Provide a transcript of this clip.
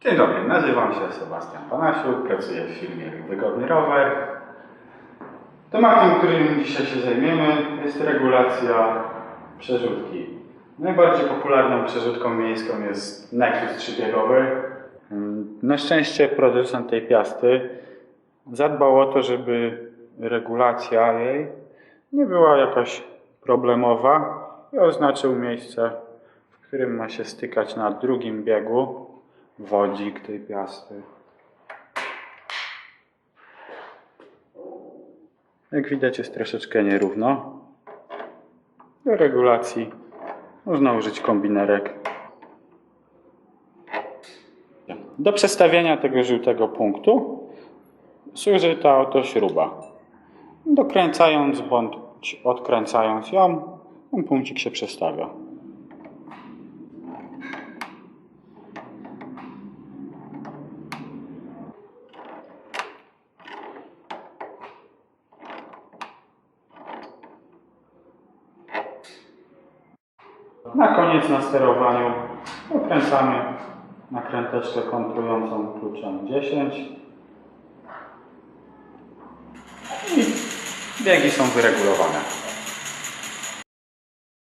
Dzień dobry, nazywam się Sebastian Panasiuk, pracuję w firmie Wygodny Rower. Tematem, którym dzisiaj się zajmiemy jest regulacja przerzutki. Najbardziej popularną przerzutką miejską jest Nexus trzybiegowy. Na szczęście producent tej piasty zadbał o to, żeby regulacja jej nie była jakaś problemowa i oznaczył miejsce, w którym ma się stykać na drugim biegu wodzik tej piasty. Jak widać jest troszeczkę nierówno. Do regulacji można użyć kombinerek. Do przestawienia tego żółtego punktu służy ta oto śruba. Dokręcając bądź odkręcając ją, ten punkcik się przestawia. Na koniec na sterowaniu dokręcamy nakręteczkę kontrującą kluczem 10 i biegi są wyregulowane.